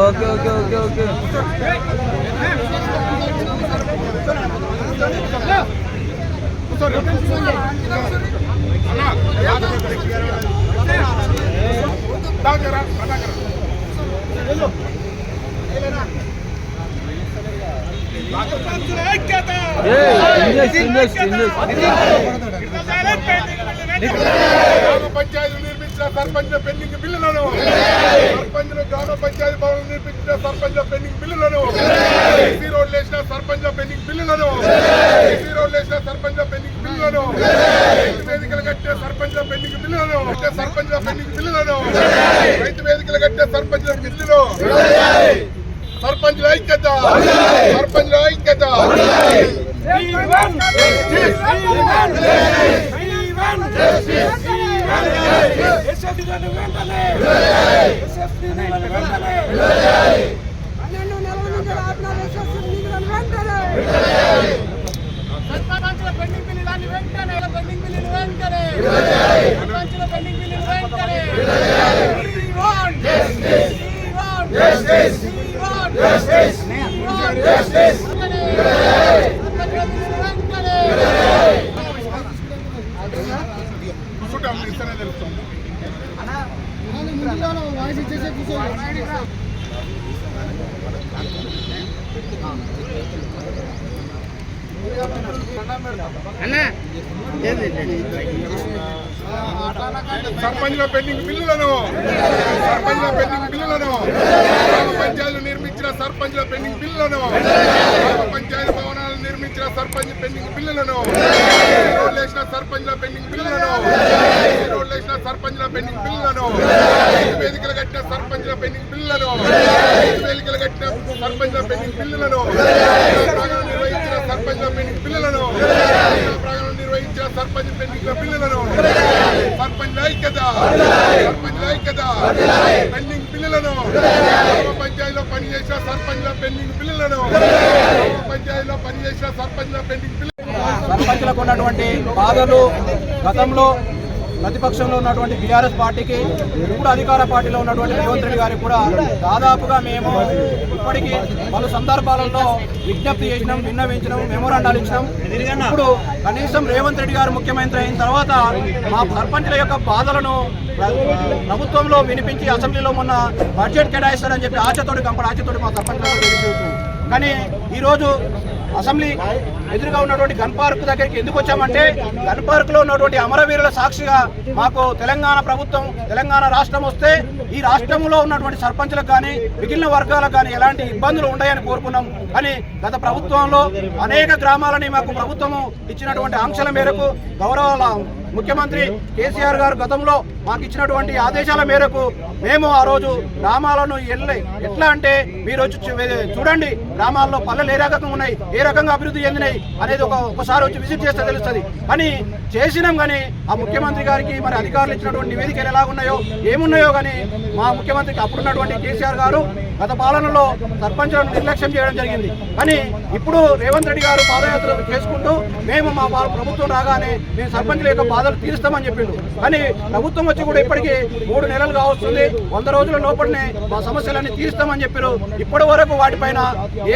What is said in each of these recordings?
Okay okay okay okay. English English నిర్మించిన sarpanch pending బిల్లులను సర్పంచ్లు గ్రామ పంచాయతీ భవనం నిర్మించిన సర్పంచ్ పెండింగ్ బిల్లులను సీ రోడ్లు వేసిన సర్పంచ్ పెండింగ్ బిల్లులను సీ రోడ్లు వేసిన సర్పంచ్ పెండింగ్ బిల్లులను కట్టే సర్పంచ్ పెండింగ్ బిల్లులను కట్టే సర్పంచ్ పెండింగ్ బిల్లులను రైతు వేదికలు కట్టే సర్పంచ్ బిల్లులు. సర్పంచ్ ఐక్యత. సర్పంచ్ ఐక్యత. వెంటనే సర్పంచుల పెండింగ్ బిల్లులు వెంటనే పెండింగ్ బిల్లులు వెంటనే సర్పంచుల పెండింగ్ బిల్లులు వెంటనే We want justice. We want justice. We want justice. We want justice. వెంటనే. సర్పంచుల పెండింగ్ బిల్లులను. సర్పంచ్ల పెండింగ్ బిల్లులను. గ్రామ పంచాయతీలు సర్పంచ్ల పెండింగ్ బిల్లులను పంచాయతీ భవనాలు నిర్మించిన సర్పంచ్ పెండింగ్ బిల్లులను ఈ రోడ్లు వేసిన సర్పంచ్ల పెండింగ్ బిల్లులను ఈ రోడ్లు వేసిన సర్పంచ్ల పెండింగ్ బిల్లులను వేదికలు కట్టిన సర్పంచ్ల పెండింగ్ బిల్లులను వేదికలు కట్టిన సర్పంచ్ల పెండింగ్ బిల్లులను నిర్వహించిన సర్పంచ్ల పెండింగ్ బిల్లులను నిర్వహించిన సర్పంచ్ పెండింగ్ బిల్లులను సర్పంచ్ ఐక్యత సర్పంచ్ ఐక్యత పెండింగ్ బిల్లులను పంచాయతీలో పనిచేసిన సర్పంచ్ల పెండింగ్ బిల్లులను పంచాయతీలో పనిచేసిన సర్పంచ్ల పెండింగ్ బిల్లు సర్పంచ్లకు ఉన్నటువంటి బాధలు గతంలో ప్రతిపక్షంలో ఉన్నటువంటి బీఆర్ఎస్ పార్టీకి ఇప్పుడు అధికార పార్టీలో ఉన్నటువంటి రేవంత్ రెడ్డి గారికి కూడా దాదాపుగా మేము ఇప్పటికీ పలు సందర్భాలలో విజ్ఞప్తి చేసినాం విన్నవించినాం మెమోరాండాలు ఇచ్చినాం. ఇప్పుడు కనీసం రేవంత్ రెడ్డి గారు ముఖ్యమంత్రి అయిన తర్వాత మా సర్పంచుల యొక్క బాధలను ప్రభుత్వంలో వినిపించి అసెంబ్లీలో మొన్న బడ్జెట్ కేటాయిస్తారని చెప్పి ఆశతోటి కంపడ ఆశతోటి మా సర్పంచ్ కానీ ఈరోజు అసెంబ్లీ ఎదురుగా ఉన్నటువంటి గన్ పార్క్ దగ్గరికి ఎందుకు వచ్చామంటే గన్ పార్క్లో ఉన్నటువంటి అమరవీరుల సాక్షిగా మాకు తెలంగాణ ప్రభుత్వం తెలంగాణ రాష్ట్రం వస్తే ఈ రాష్ట్రంలో ఉన్నటువంటి సర్పంచులకు కానీ మిగిలిన వర్గాలకు కానీ ఎలాంటి ఇబ్బందులు ఉంటాయని కోరుకున్నాం. కానీ గత ప్రభుత్వంలో అనేక గ్రామాలని మాకు ప్రభుత్వము ఇచ్చినటువంటి ఆంక్షల మేరకు గౌరవ ముఖ్యమంత్రి కేసీఆర్ గారు గతంలో మాకు ఇచ్చినటువంటి ఆదేశాల మేరకు మేము ఆ రోజు గ్రామాలను వెళ్ళి ఎట్లా అంటే మీరు వచ్చి చూ- చూడండి గ్రామాల్లో పల్లెలు ఏ రకంగా ఉన్నాయి ఏ రకంగా అభివృద్ధి చెందినాయి అనేది ఒక ఒకసారి వచ్చి విజిట్ చేస్తే తెలుస్తుంది. కానీ చేసినాం కానీ ఆ ముఖ్యమంత్రి గారికి మరి అధికారులు ఇచ్చినటువంటి నివేదికలు ఎలా ఉన్నాయో ఏమున్నాయో కానీ మా ముఖ్యమంత్రికి అప్పుడున్నటువంటి కేసీఆర్ గారు గత పాలనలో సర్పంచులను నిర్లక్ష్యం చేయడం జరిగింది. కానీ ఇప్పుడు రేవంత్ రెడ్డి గారు పాదయాత్ర చేసుకుంటూ మేము మా ప్రభుత్వం రాగానే మేము సర్పంచుల యొక్క బాధలు తీరుస్తామని చెప్పిండు. కానీ ప్రభుత్వం వచ్చి కూడా ఇప్పటికీ మూడు నెలలు కావస్తుంది. వంద రోజుల లోపలనే మా సమస్యలన్నీ తీరుస్తామని చెప్పారు. ఇప్పటి వరకు వాటిపైన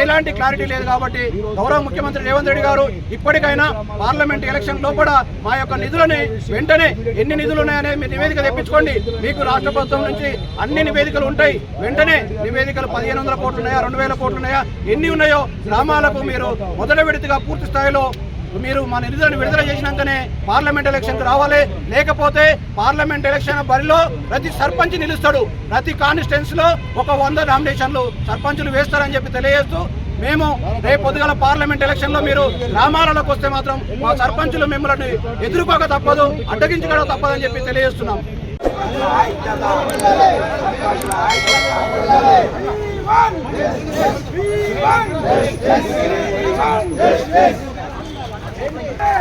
ఎలాంటి క్లారిటీ లేదు కాబట్టి గౌరవ ముఖ్యమంత్రి రేవంత్ రెడ్డి గారు ఇప్పటికైనా పార్లమెంట్ ఎలక్షన్ లోపల మా యొక్క నిధులని వెంటనే ఎన్ని నిధులు ఉన్నాయనే మీ నివేదిక తెప్పించుకోండి. మీకు రాష్ట్ర ప్రభుత్వం నుంచి అన్ని నివేదికలు ఉంటాయి. వెంటనే నివేదికలు పదిహేను వందల కోట్లు ఉన్నాయా రెండు వేల కోట్లు ఉన్నాయా ఎన్ని ఉన్నాయో గ్రామాలకు మీరు మొదటి విడతగా పూర్తి స్థాయిలో మీరు మా నిధులను విడుదల చేసినాకనే పార్లమెంట్ ఎలక్షన్కి రావాలి లేకపోతే పార్లమెంట్ ఎలక్షన్ బరిలో ప్రతి సర్పంచ్ నిలుస్తాడు ప్రతి కాన్స్టిట్యున్సీలో ఒక వంద నామినేషన్లు సర్పంచులు వేస్తారని చెప్పి తెలియజేస్తూ మేము రేపు పొద్దుగల పార్లమెంట్ ఎలక్షన్లో మీరు గ్రామాలకు వస్తే మాత్రం మా సర్పంచులు మిమ్మల్ని ఎదుర్కోక తప్పదు అడ్డగించక తప్పదని చెప్పి తెలియజేస్తున్నాం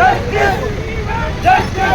Justice